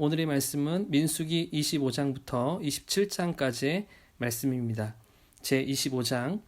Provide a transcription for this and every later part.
오늘의 말씀은 민수기 25장부터 27장까지의 말씀입니다. 제 25장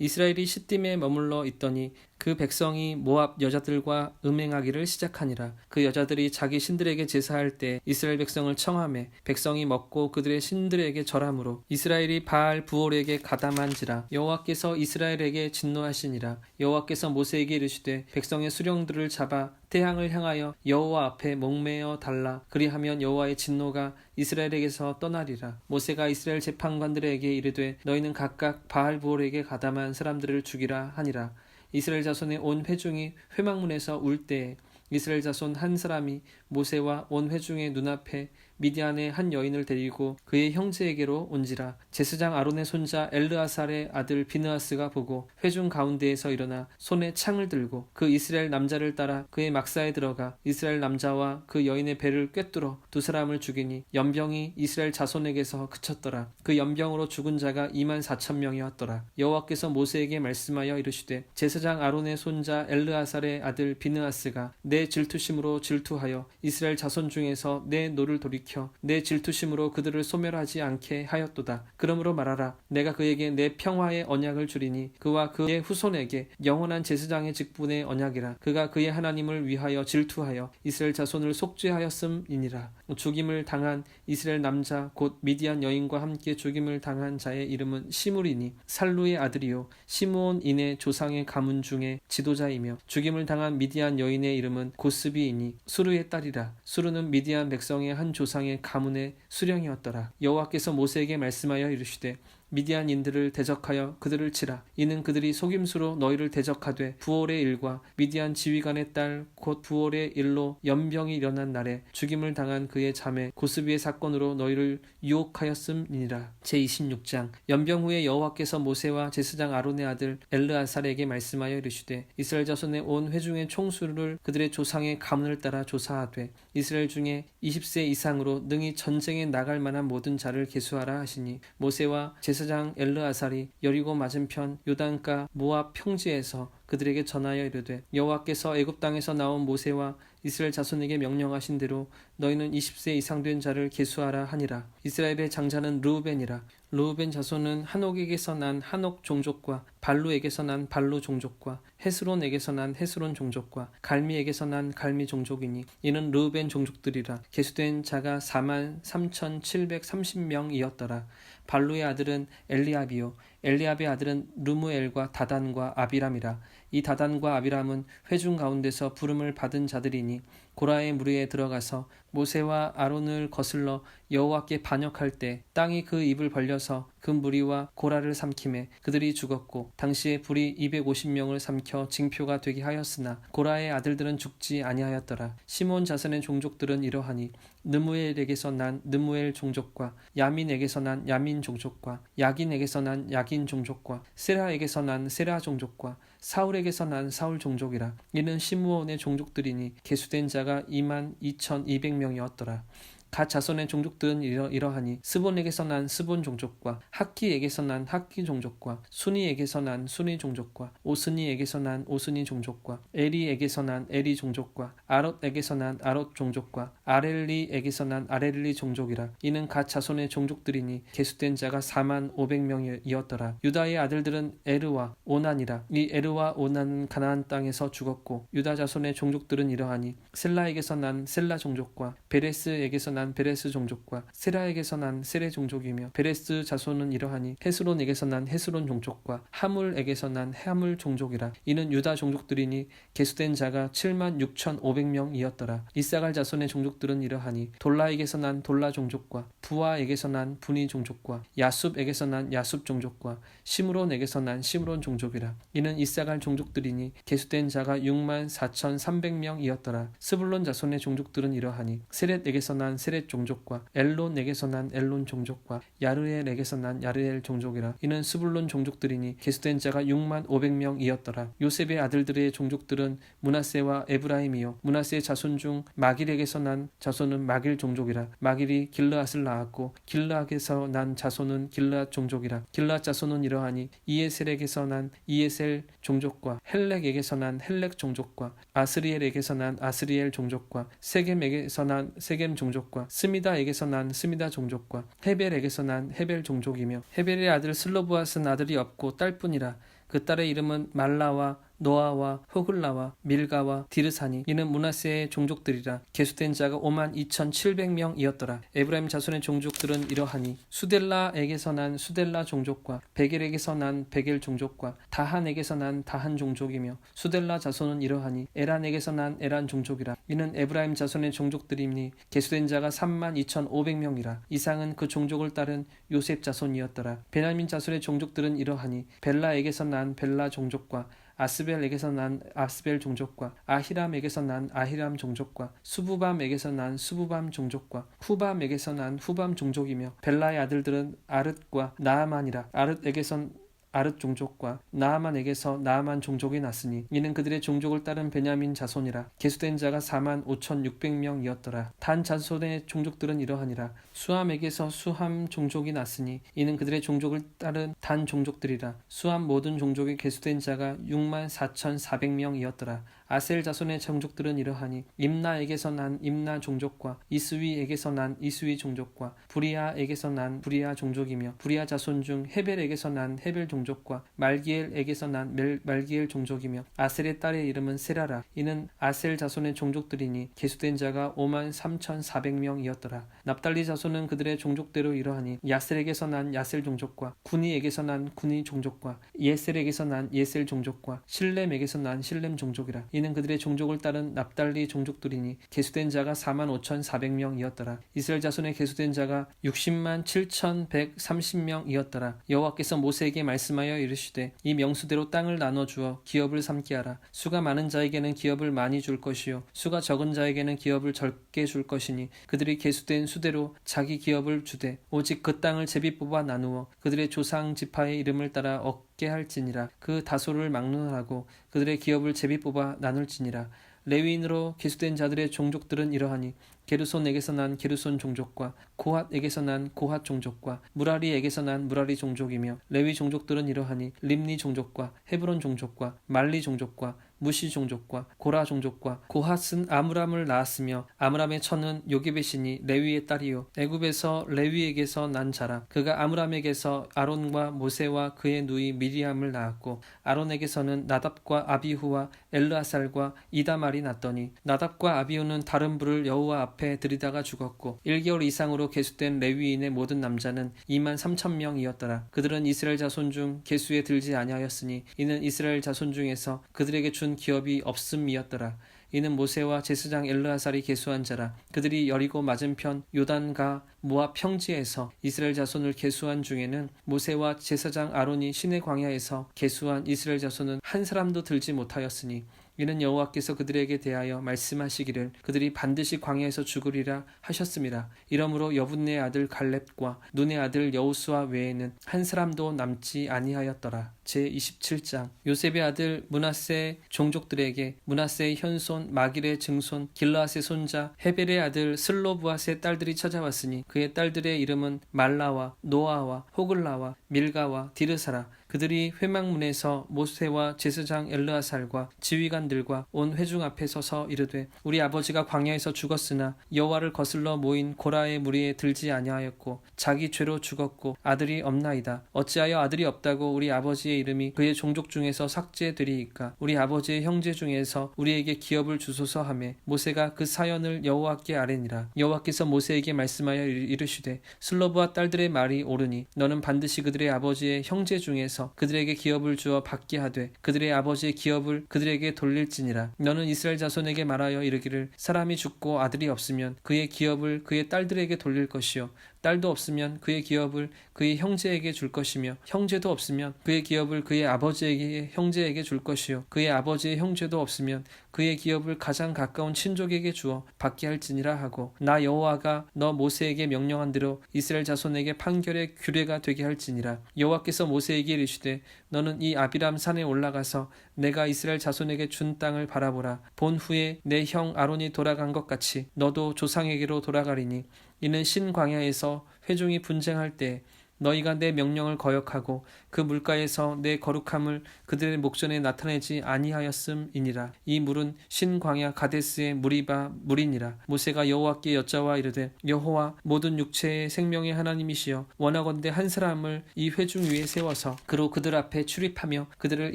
이스라엘이 시딤에 머물러 있더니 그 백성이 모압 여자들과 음행하기를 시작하니라. 그 여자들이 자기 신들에게 제사할 때 이스라엘 백성을 청함해 백성이 먹고 그들의 신들에게 절함으로 이스라엘이 바알 부올에게 가담한지라. 여호와께서 이스라엘에게 진노하시니라. 여호와께서 모세에게 이르시되 백성의 수령들을 잡아 태양을 향하여 여호와 앞에 목매어 달라. 그리하면 여호와의 진노가 이스라엘에게서 떠나리라. 모세가 이스라엘 재판관들에게 이르되 너희는 각각 바알 부올에게 가담한 사람들을 죽이라 하니라. 이스라엘 자손의 온 회중이 회막문에서 울 때에 이스라엘 자손 한 사람이 모세와 온 회중의 눈앞에 미디안의 한 여인을 데리고 그의 형제에게로 온지라 제스장 아론의 손자 엘르아살의 아들 비느아스가 보고 회중 가운데에서 일어나 손에 창을 들고 그 이스라엘 남자를 따라 그의 막사에 들어가 이스라엘 남자와 그 여인의 배를 꿰뚫어 두 사람을 죽이니 연병이 이스라엘 자손에게서 그쳤더라. 그 연병으로 죽은 자가 2만 4천 명이었더라. 여호와께서 모세에게 말씀하여 이르시되 제사장 아론의 손자 엘르아살의 아들 비느아스가 내 질투심으로 질투하여 이스라엘 자손 중에서 내 노를 돌이 켜 내 질투심으로 그들을 소멸하지 않게 하였도다. 그러므로 말하라. 내가 그에게 내 평화의 언약을 주리니 그와 그의 후손에게 영원한 제사장의 직분의 언약이라. 그가 그의 하나님을 위하여 질투하여 이스라엘 자손을 속죄하였음이니라. 죽임을 당한 이스라엘 남자 곧 미디안 여인과 함께 죽임을 당한 자의 이름은 시물이니 살루의 아들이요 시므온인의 조상의 가문 중에 지도자이며 죽임을 당한 미디안 여인의 이름은 고스비이니 수르의 딸이라. 수르는 미디안 백성의 한 조상 의 가문의 수령이었더라. 여호와께서 모세에게 말씀하여 이르시되 미디안인들을 대적하여 그들을 치라. 이는 그들이 속임수로 너희를 대적하되 부올의 일과 미디안 지휘관의 딸 곧 부올의 일로 연병이 일어난 날에 죽임을 당한 그의 자매 고스비의 사건으로 너희를 유혹하였음이니라. 제26장 연병 후에 여호와께서 모세와 제사장 아론의 아들 엘르아살에게 말씀하여 이르시되 이스라엘 자손의 온 회중의 총수를 그들의 조상의 가문을 따라 조사하되 이스라엘 중에 20세 이상으로 능히 전쟁에 나갈 만한 모든 자를 계수하라 하시니 모세와 제 사장 엘르아살이 여리고 맞은편 요단가 모압 평지에서 그들에게 전하여 이르되 여호와께서 애굽 땅에서 나온 모세와 이스라엘 자손에게 명령하신 대로 너희는 20세 이상 된 자를 계수하라 하니라. 이스라엘의 장자는 르우벤이라. 르우벤 자손은 한옥에게서 난 한옥 종족과 발루에게서 난 발루 종족과 헤스론에게서 난 헤스론 종족과 갈미에게서 난 갈미 종족이니 이는 르우벤 종족들이라. 계수된 자가 4만 3,730명이었더라 발루의 아들은 엘리압이요. 엘리압의 아들은 르무엘과 다단과 아비람이라 이 다단과 아비람은 회중 가운데서 부름을 받은 자들이니 고라의 무리에 들어가서 모세와 아론을 거슬러 여호와께 반역할 때 땅이 그 입을 벌려서 그 무리와 고라를 삼킴에 그들이 죽었고 당시에 불이 250명을 삼켜 징표가 되게 하였으나 고라의 아들들은 죽지 아니하였더라. 시몬 자손의 종족들은 이러하니 느무엘에게서 난 느무엘 종족과 야민에게서 난 야민 종족과 야긴에게서 난 야긴 종족과 세라에게서 난 세라 종족과 사울에게서 난 사울 종족이라 이는 시므온의 종족들이니 계수된 자가 2만 2,200명이었더라. 갓 자손의 종족들은 이러, 이러 하니 스본에게서 난 스본 종족과 학기에게서 난 학기 종족과 순이에게서 난 순이 종족과 오스니에게서 난 오스니 종족과 에리에게서 난 에리 종족과 아롯에게서 난 아롯 종족과 아렐리에게서 난 아렐리 종족이라. 이는 갓 자손의 종족들이니 계수된 자가 4만 500명이었더라. 유다의 아들들은 에르와 오난이라. 이 에르와 오난은 가나안 땅에서 죽었고 유다 자손의 종족들은 이러하니 셀라에게서 난 셀라 종족과 베레스에게서 난 베레스 종족과 세라에게서 난 세레 종족이며 베레스 자손은 이러하니 헤스론에게서 난 헤스론 종족과 하물에게서 난 하물 종족이라. 이는 유다 종족들이니 계수된 자가 7만 6천 5백명이었더라. 이사갈 자손의 종족들은 이러하니 돌라에게서 난 돌라 종족과 부아에게서 난 분이 종족과 야숲에게서 난 야숲 종족과 시므론에게서 난 시므론 종족이라. 이는 이사갈 종족들이니 계수된 자가 6만 4천 3백명이었더라. 스불론 자손의 종족들은 이러하니 세렛에게서 난 세렛 종족과 엘론에게서 난 엘론 종족과 야르엘에게서 난 야르엘 종족이라. 이는 스불론 종족들이니 계수된 자가 6만 500명이었더라. 요셉의 아들들의 종족들은 문하세와 에브라임이요. 문하세의 자손 중 마길에게서 난 자손은 마길 종족이라. 마길이 길르앗을 낳았고 길르앗에서 난 자손은 길르앗 종족이라. 길르앗 자손은 이러하니 이에셀에게서 난 이에셀 종족과 헬렉에게서 난 헬렉 종족과 아스리엘에게서 난 아스리엘 종족과 세겜에게서 난 세겜 종족과 종족과 스미다에게서 난 스미다 종족과 헤벨에게서 난 헤벨 종족이며 헤벨의 아들 슬로브앗은 아들이 없고 딸뿐이라 그 딸의 이름은 말라와 노아와 호글라와 밀가와 디르사니 이는 문하세의 종족들이라 계수된 자가 5만 2,700명이었더라. 에브라임 자손의 종족들은 이러하니 수델라에게서 난 수델라 종족과 베겔에게서 난 베겔 종족과 다한에게서 난 다한 종족이며 수델라 자손은 이러하니 에란에게서 난 에란 종족이라. 이는 에브라임 자손의 종족들이니 계수된 자가 3만 2,500명이라. 이상은 그 종족을 따른 요셉 자손이었더라. 베냐민 자손의 종족들은 이러하니 벨라에게서 난 벨라 종족과 아스벨에게서 난 아스벨 종족과 아히람에게서 난 아히람 종족과 수부밤에게서 난 수부밤 종족과 후밤에게서 난 후밤 종족이며 벨라의 아들들은 아릇과 나아만이라. 아릇에게선 아릇 종족과 나아만에게서 나아만 종족이 났으니 이는 그들의 종족을 따른 베냐민 자손이라. 계수된 자가 4만 5천 6백명이었더라. 단 자손의 종족들은 이러하니라. 수함에게서 수함 종족이 났으니 이는 그들의 종족을 따른 단 종족들이라. 수함 모든 종족이 계수된 자가 6만 4천 4백명이었더라. 아셀 자손의 종족들은 이러하니 임나에게서 난 임나 종족과 이스위에게서 난 이스위 종족과 부리아에게서 난 부리아 종족이며 부리아 자손 중 헤벨에게서 난 헤벨 종족 과 말기엘에게서 난 멜, 말기엘 종족이며 아셀의 딸의 이름은 세라라. 이는 아셀 자손의 종족들이니 계수된 자가 5만 3천 4백명이었더라. 납달리 자손은 그들의 종족대로 이러하니 야셀에게서 난 야셀 종족과 구니에게서 난 구니 종족과 예셀에게서 난 예셀 종족과 실렘에게서 난 실렘 종족이라. 이는 그들의 종족을 따른 납달리 종족들이니 계수된 자가 4만 5천 4백명이었더라. 이스라엘 자손의 계수된 자가 60만 7천 130명이었더라. 여호와께서 모세에게 말씀 하여 이르시되 이 명수대로 땅을 나눠 주어 기업을 삼게 하라. 수가 많은 자에게는 기업을 많이 줄 것이요 수가 적은 자에게는 기업을 적게 줄 것이니 그들이 계수된 수대로 자기 기업을 주되 오직 그 땅을 제비 뽑아 나누어 그들의 조상 지파의 이름을 따라 얻게 할지니라. 그 다소를 막론하고 그들의 기업을 제비 뽑아 나눌지니라 레위인으로 계수된 자들의 종족들은 이러하니 게르손에게서 난 게르손 종족과 고핫에게서 난 고핫 종족과 무라리에게서 난 무라리 종족이며 레위 종족들은 이러하니 림니 종족과 헤브론 종족과 말리 종족과 무시 종족과 고라 종족과 고핫은 아므람을 낳았으며 아므람의 처는 요게벳이니 레위의 딸이요. 애굽에서 레위에게서 난 자라. 그가 아므람에게서 아론과 모세와 그의 누이 미리암을 낳았고 아론에게서는 나답과 아비후와 엘르아살과 이다말이 났더니 나답과 아비후는 다른 불을 여호와 앞에 들이다가 죽었고 1개월 이상으로 계수된 레위인의 모든 남자는 2만 3천 명이었더라. 그들은 이스라엘 자손 중 계수에 들지 아니하였으니 이는 이스라엘 자손 중에서 그들에게 준 기업이 없음이었더라 이는 모세와 제사장 엘르아살이 계수한 자라. 그들이 여리고 맞은편 요단가 모압 평지에서 이스라엘 자손을 계수한 중에는 모세와 제사장 아론이 시내 광야에서 계수한 이스라엘 자손은 한 사람도 들지 못하였으니 이는 여호와께서 그들에게 대하여 말씀하시기를 그들이 반드시 광야에서 죽으리라 하셨습니다. 이러므로 여분네 아들 갈렙과 눈의 아들 여우수아 외에는 한 사람도 남지 아니하였더라. 제 27장 요셉의 아들 문하세 종족들에게 문하세의 현손 마길의 증손 길라앗의 손자 헤벨의 아들 슬로브앗의 딸들이 찾아왔으니 그의 딸들의 이름은 말라와 노아와 호글라와 밀가와 디르사라 그들이 회막문에서 모세와 제사장 엘르아살과 지휘관들과 온 회중 앞에 서서 이르되 우리 아버지가 광야에서 죽었으나 여호와를 거슬러 모인 고라의 무리에 들지 아니하였고 자기 죄로 죽었고 아들이 없나이다. 어찌하여 아들이 없다고 우리 아버지의 이름이 그의 종족 중에서 삭제되리이까? 우리 아버지의 형제 중에서 우리에게 기업을 주소서 하매 모세가 그 사연을 여호와께 아뢰니라. 여호와께서 모세에게 말씀하여 이르시되 슬로브와 딸들의 말이 옳으니 너는 반드시 그들의 아버지의 형제 중에서 그들에게 기업을 주어 받게 하되 그들의 아버지의 기업을 그들에게 돌릴지니라. 너는 이스라엘 자손에게 말하여 이르기를 사람이 죽고 아들이 없으면 그의 기업을 그의 딸들에게 돌릴 것이요 딸도 없으면 그의 기업을 그의 형제에게 줄 것이며 형제도 없으면 그의 기업을 그의 아버지에게 형제에게 줄 것이요. 그의 아버지의 형제도 없으면 그의 기업을 가장 가까운 친족에게 주어 받게 할지니라 하고 나 여호와가 너 모세에게 명령한 대로 이스라엘 자손에게 판결의 규례가 되게 할지니라. 여호와께서 모세에게 이르시되 너는 이 아비람 산에 올라가서 내가 이스라엘 자손에게 준 땅을 바라보라. 본 후에 내 형 아론이 돌아간 것 같이 너도 조상에게로 돌아가리니 이는 신광야에서 회중이 분쟁할 때 너희가 내 명령을 거역하고 그 물가에서 내 거룩함을 그들의 목전에 나타내지 아니하였음이니라. 이 물은 신광야 가데스의 물이바 물이니라. 모세가 여호와께 여짜와 이르되 여호와 모든 육체의 생명의 하나님이시여 원하건대 한 사람을 이 회중 위에 세워서 그로 그들 앞에 출입하며 그들을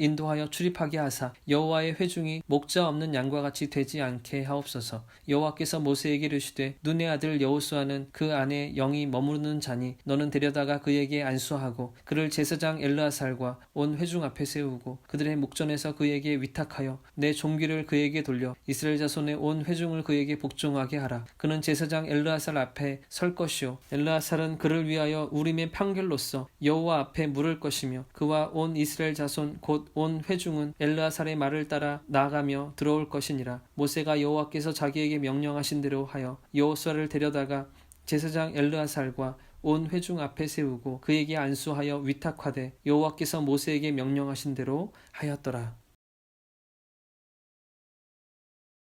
인도하여 출입하게 하사 여호와의 회중이 목자 없는 양과 같이 되지 않게 하옵소서. 여호와께서 모세에게 이르시되 눈의 아들 여호수아는 그 안에 영이 머무르는 자니 너는 데려다가 그에게 안수하고 그를 제사장 엘르아살과 온 회중 앞에 세우고 그들의 목전에서 그에게 위탁하여 내 종기를 그에게 돌려 이스라엘 자손의 온 회중을 그에게 복종하게 하라. 그는 제사장 엘르아살 앞에 설 것이요. 엘르아살은 그를 위하여 우림의 판결로서 여호와 앞에 물을 것이며 그와 온 이스라엘 자손 곧 온 회중은 엘르아살의 말을 따라 나아가며 들어올 것이니라. 모세가 여호와께서 자기에게 명령하신 대로 하여 여호수아를 데려다가 제사장 엘르아살과 온 회중 앞에 세우고 그에게 안수하여 위탁하되 여호와께서 모세에게 명령하신 대로 하였더라.